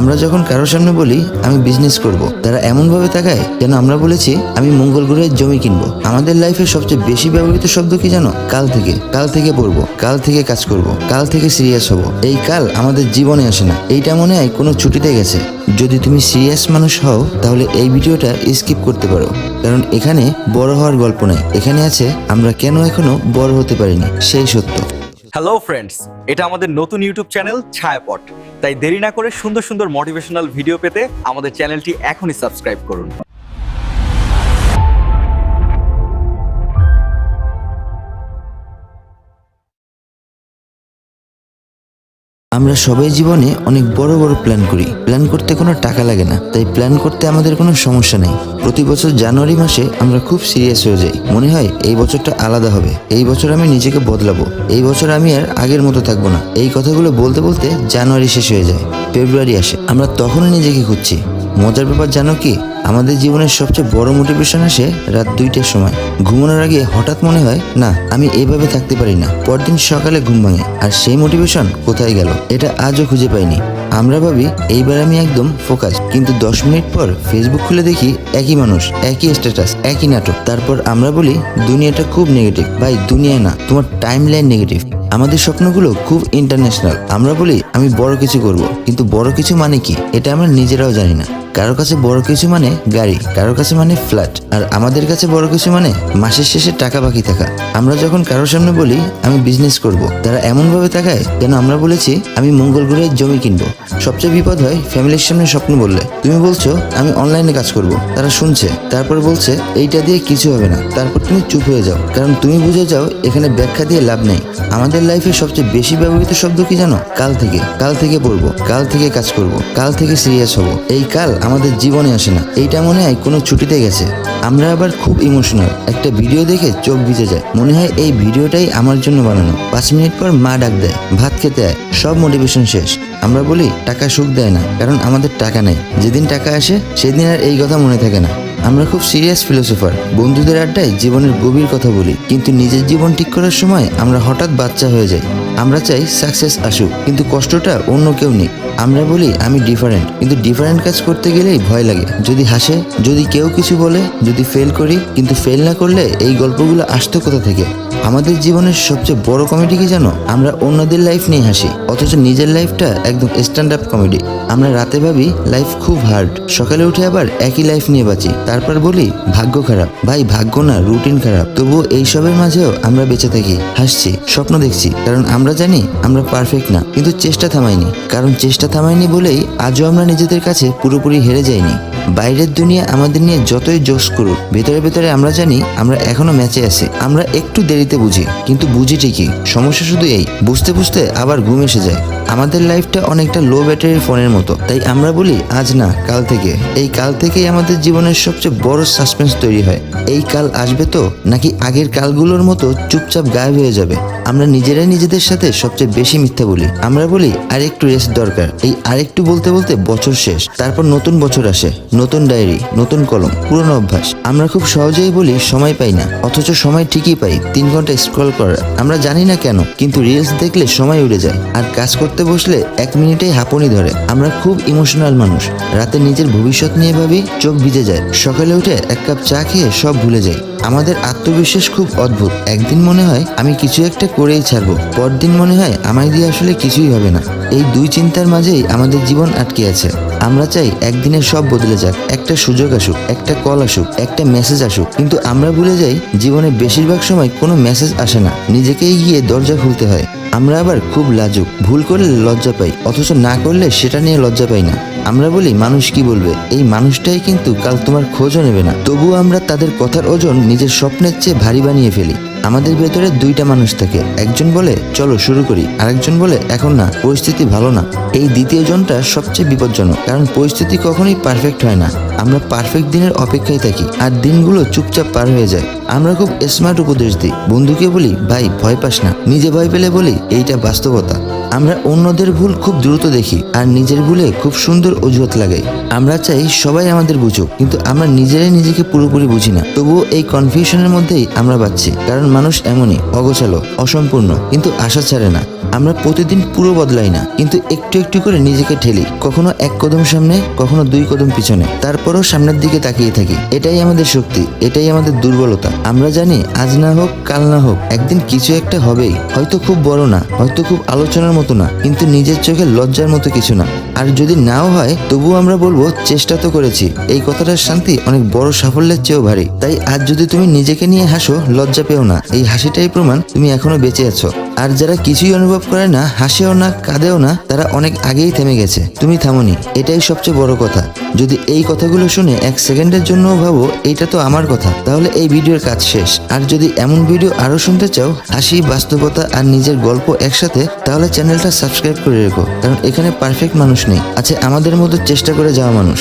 আমরা যখন কারোর সামনে বলি, আমি বিজনেস করব, তারা এমন ভাবে তাকায় যেন আমরা বলেছি আমি মঙ্গল গ্রহের জমি কিনবো? আমাদের লাইফে সবচেয়ে বেশি ব্যবহৃত শব্দ কি জানো? কাল থেকে কাল থেকে পড়ব, কাল থেকে কাজ করব, কাল থেকে সিরিয়াস হব। এই কাল আমাদের জীবনে আসে না। এইটা মনে হয় কোনো ছুটিতে গেছে। যদি তুমি সিরিয়াস মানুষ হও, তাহলে এই ভিডিওটা স্কিপ করতে পারো। কারণ এখানে বড় হওয়ার গল্প নাই। এখানে আছে, আমরা কেন এখনও বড় হতে পারিনি? সেই সত্য। হ্যালো ফ্রেন্ডস এটা আমাদের নতুন ইউটিউব চ্যানেল ছায়াপট। তাই দেরি না করে সুন্দর সুন্দর মোটিভেশনাল ভিডিও পেতে আমাদের চ্যানেলটি এখনই সাবস্ক্রাইব করুন। আমরা সবাই জীবনে অনেক বড় বড় প্ল্যান করি। প্ল্যান করতে কোনো টাকা লাগে না, তাই প্ল্যান করতে আমাদের কোনো সমস্যা নেই। প্রতি বছর জানুয়ারি মাসে আমরা খুব সিরিয়াস হয়ে যাই। মনে হয় এই বছরটা আলাদা হবে। এই বছর আমি নিজেকে বদলাবো। এই বছর আমি আর আগের মতো থাকব না। এই কথাগুলো বলতে বলতে জানুয়ারি শেষ হয়ে যায়। ফেব্রুয়ারি আসে। আমরা তখনই নিজেকে খুঁজছি। মজার ব্যাপার জানো কি? আমাদের জীবনের সবচেয়ে বড় মোটিভেশন আসে রাত দুইটার সময়। ঘুমানোর আগে হঠাৎ মনে হয়, না, আমি এইভাবে থাকতে পারি না। পরদিন সকালে ঘুম ভাঙে। আর সেই মোটিভেশন কোথায় গেল? এটা আজও খুঁজে পাইনি। আমরা ভাবি, এইবার আমি একদম ফোকাস কিন্তু দশ মিনিট পর ফেসবুক খুলে দেখি, একই মানুষ, একই স্ট্যাটাস একই নাটক। তারপর আমরা বলি, দুনিয়াটা খুব নেগেটিভ ভাই, দুনিয়া না, তোমার টাইম লাইন নেগেটিভ আমাদের স্বপ্নগুলো খুব ইন্টারন্যাশনাল আমরা বলি, আমি বড় কিছু করব। কিন্তু বড় কিছু মানে কি? এটা আমরা নিজেরাও জানি না। কারও কাছে বড় কিছু মানে গাড়ি, কারোর কাছে মানে ফ্ল্যাট আর আমাদের কাছে বড় কিছু মানে মাসের শেষে টাকা বাকি থাকা। আমরা যখন কারোর সামনে বলি, আমি বিজনেস করব। তারা এমন ভাবে তাকায় যেন আমরা বলেছি, আমি মঙ্গল গ্রহের জমি কিনবো। সবচেয়ে বিপদ হয় ফ্যামিলির সামনে স্বপ্ন বললে। তুমি বলছো, আমি অনলাইনে কাজ করব। তারা শুনছে, তারপর বলছে, এইটা দিয়ে কিছু হবে না। তারপর তুমি চুপ হয়ে যাও। কারণ তুমি বুঝে যাও, এখানে ব্যাখ্যা দিয়ে লাভ নেই। আমাদের লাইফে সবচেয়ে বেশি ব্যবহৃত শব্দ কি জানো? কাল থেকে। কাল থেকে পড়ব। কাল থেকে কাজ করব। কাল থেকে সিরিয়াস হব। এই কাল আমাদের জীবনে আসে না। এইটা মনে হয় কোনো ছুটিতে গেছে। আমরা আবার খুব ইমোশনাল একটা ভিডিও দেখে চোখ ভিজে যায়। মনে হয় এই ভিডিওটাই আমার জন্য বানানো। পাঁচ মিনিট পর মা ডাক দেয়, ভাত খেতে আয়। সব মোটিভেশন শেষ। আমরা বলি, টাকা সুখ দেয় না, কারণ আমাদের টাকা নেই। যেদিন টাকা আসে, সেদিন আর এই কথা মনে থাকে না। আমরা খুব সিরিয়াস ফিলোসফার বন্ধুদের আড্ডায় জীবনের গভীর কথা বলি। কিন্তু নিজের জীবন ঠিক করার সময় আমরা হঠাৎ বাচ্চা হয়ে যাই। আমরা চাই সাকসেস আসুক, কিন্তু কষ্টটা অন্য কেউ নেই। আমরা বলি, আমি ডিফারেন্ট কিন্তু ডিফারেন্ট কাজ করতে গেলেই ভয় লাগে। যদি হাসে, যদি কেউ কিছু বলে, যদি ফেল করি, কিন্তু ফেল না করলে এই গল্পগুলো আসতো কোথা থেকে? আমাদের জীবনের সবচেয়ে বড় কমেডি কি জানো? আমরা অন্যদের লাইফ নিয়ে হাসি, অথচ নিজের লাইফটা একদম স্ট্যান্ড আপ কমেডি আমরা রাতে ভাবি লাইফ খুব হার্ড সকালে উঠে আবার একই লাইফ নিয়ে বাঁচি। তারপর বলি, ভাগ্য খারাপ। ভাই, ভাগ্য না রুটিন খারাপ। তবুও এইসবের মাঝেও আমরা বেঁচে থাকি, হাসছি, স্বপ্ন দেখছি। কারণ আমরা জানি, আমরা পারফেক্ট না। কিন্তু চেষ্টা থামাইনি। কারণ চেষ্টা থামাইনি বলেই আজও আমরা নিজেদের কাছে পুরোপুরি হেরে যাইনি। বাইরের দুনিয়া আমাদের নিয়ে যতই জোশ করুক, ভেতরে ভেতরে আমরা জানি, আমরা এখনও ম্যাচে আছি। আমরা একটু দেরিতে বুঝি, কিন্তু বুঝি ঠিকই। সমস্যা শুধু এই, বুঝতে বুঝতে আবার ঘুম এসে যায়। আমাদের লাইফটা অনেকটা লো ব্যাটারির ফোনের মতো। তাই আমরা বলি, আজ না, কাল থেকে। এই কাল থেকেই আমাদের জীবনের সবচেয়ে বড় সাসপেন্স তৈরি হয়। এই কাল আসবে তো, নাকি আগের কালগুলোর মতো চুপচাপ গায়েব হয়ে যাবে? আমরা নিজেরাই নিজেদের সাথে সবচেয়ে বেশি মিথ্যা বলি। আমরা বলি আর একটু রেস্ট দরকার। এই আরেকটু বলতে বলতে বছর শেষ। তারপর নতুন বছর আসে। নতুন ডায়েরি নতুন কলম, পুরনো অভ্যাস। আমরা খুব সহজেই বলি, সময় পাই না। অথচ সময় ঠিকই পাই। তিন ঘণ্টা স্ক্রল করার আমরা জানি না কেন, কিন্তু রিলস দেখলে সময় উড়ে যায়। আর কাজ করতে বসলে এক মিনিটেই হাঁপুনি ধরে। আমরা খুব ইমোশনাল মানুষ। রাতে নিজের ভবিষ্যৎ নিয়ে ভাবি, চোখ ভিজে যায়। সকালে উঠে এক কাপ চা খেয়ে সব ভুলে যাই। আমাদের আত্মবিশ্বাস খুব অদ্ভুত। একদিন মনে হয় আমি কিছু একটা করেই ছাড়বো। পরদিন মনে হয় আমায় দিয়ে আসলে কিছুই হবে না। এই দুই চিন্তার মাঝেই আমাদের জীবন আটকে আছে। আমরা চাই একদিনে সব বদলে যাক। একটা সুযোগ আসুক, একটা কল আসুক, একটা মেসেজ আসুক। কিন্তু আমরা ভুলে যাই, জীবনে বেশিরভাগ সময় কোনো মেসেজ আসে না। নিজেকেই গিয়ে দরজা খুলতে হয়। আমরা আবার খুব লাজুক। ভুল করলে লজ্জা পাই, অথচ না করলে সেটা নিয়ে লজ্জা পাই না। আমরা বলি, মানুষ কি বলবে? এই মানুষটাই কিন্তু কাল তোমার খোঁজও নেবে না। তবুও আমরা তাদের কথার ওজন নিজের স্বপ্নের চেয়ে ভারী বানিয়ে ফেলি। আমাদের ভেতরে দুইটা মানুষ থাকে। একজন বলে, চলো শুরু করি। আরেকজন বলে, এখন না, পরিস্থিতি ভালো না। এই দ্বিতীয় জনটা সবচেয়ে বিপজ্জনক, কারণ পরিস্থিতি কখনোই পারফেক্ট হয় না। আমরা পারফেক্ট দিনের অপেক্ষায় থাকি, আর দিনগুলো চুপচাপ পার হয়ে যায়। আমরা খুব স্মার্ট উপদেশ দিই। বন্ধুকে বলি, ভাই, ভয় পাস না। নিজে ভয় পেলে বলি, এইটা বাস্তবতা। আমরা অন্যদের ভুল খুব দ্রুত দেখি, আর নিজের ভুলে খুব সুন্দর অজুহাত লাগাই। আমরা চাই সবাই আমাদের বুঝুক, কিন্তু আমরা নিজেরাই নিজেকে পুরোপুরি বুঝি না। তবুও এই কনফিউশনের মধ্যেই আমরা বাঁচছি, কারণ মানুষ এমনই, অগোছালো, অসম্পূর্ণ, কিন্তু আশা ছাড়ে না। আমরা প্রতিদিন পুরো বদলাই না, কিন্তু একটু একটু করে নিজেকে ঠেলি, কখনো এক কদম সামনে, কখনো দুই কদম পিছনে। তারপরও সামনের দিকে তাকিয়ে থাকি। এটাই আমাদের শক্তি, এটাই আমাদের দুর্বলতা। আমরা জানি, আজ না হোক, কাল না হোক, একদিন কিছু একটা হবেই। হয়তো খুব বড় না, হয়তো খুব আলোচনার মতো না, কিন্তু নিজের চোখে লজ্জার মতো কিছু না। আর যদি নাও হয়, তবুও আমরা বলব, চেষ্টা তো করেছি। এই কথাটার শান্তি অনেক বড় সাফল্যের চেয়েও ভারী। তাই আজ যদি তুমি নিজেকে নিয়ে হাসো, লজ্জা পেও না। এই হাসিটাই প্রমাণ তুমি এখনও বেঁচে আছো। আর যারা কিছুই অনুভব করে না, হাসেও না, কাঁদেও না, তারা অনেক আগেই থেমে গেছে। তুমি থামোনি, এটাই সবচেয়ে বড় কথা। যদি এই কথাগুলো শুনে এক সেকেন্ডের জন্য ভাবো এইটা তো আমার কথা, তাহলে এই ভিডিওর কাজ শেষ। আর যদি এমন ভিডিও আরও শুনতে চাও, হাসি, বাস্তবতা আর নিজের গল্প একসাথে, তাহলে চ্যানেলটা সাবস্ক্রাইব করে রেখো, কারণ এখানে পারফেক্ট মানুষ নেই। আছে আমাদের মতো চেষ্টা করে যাওয়া মানুষ।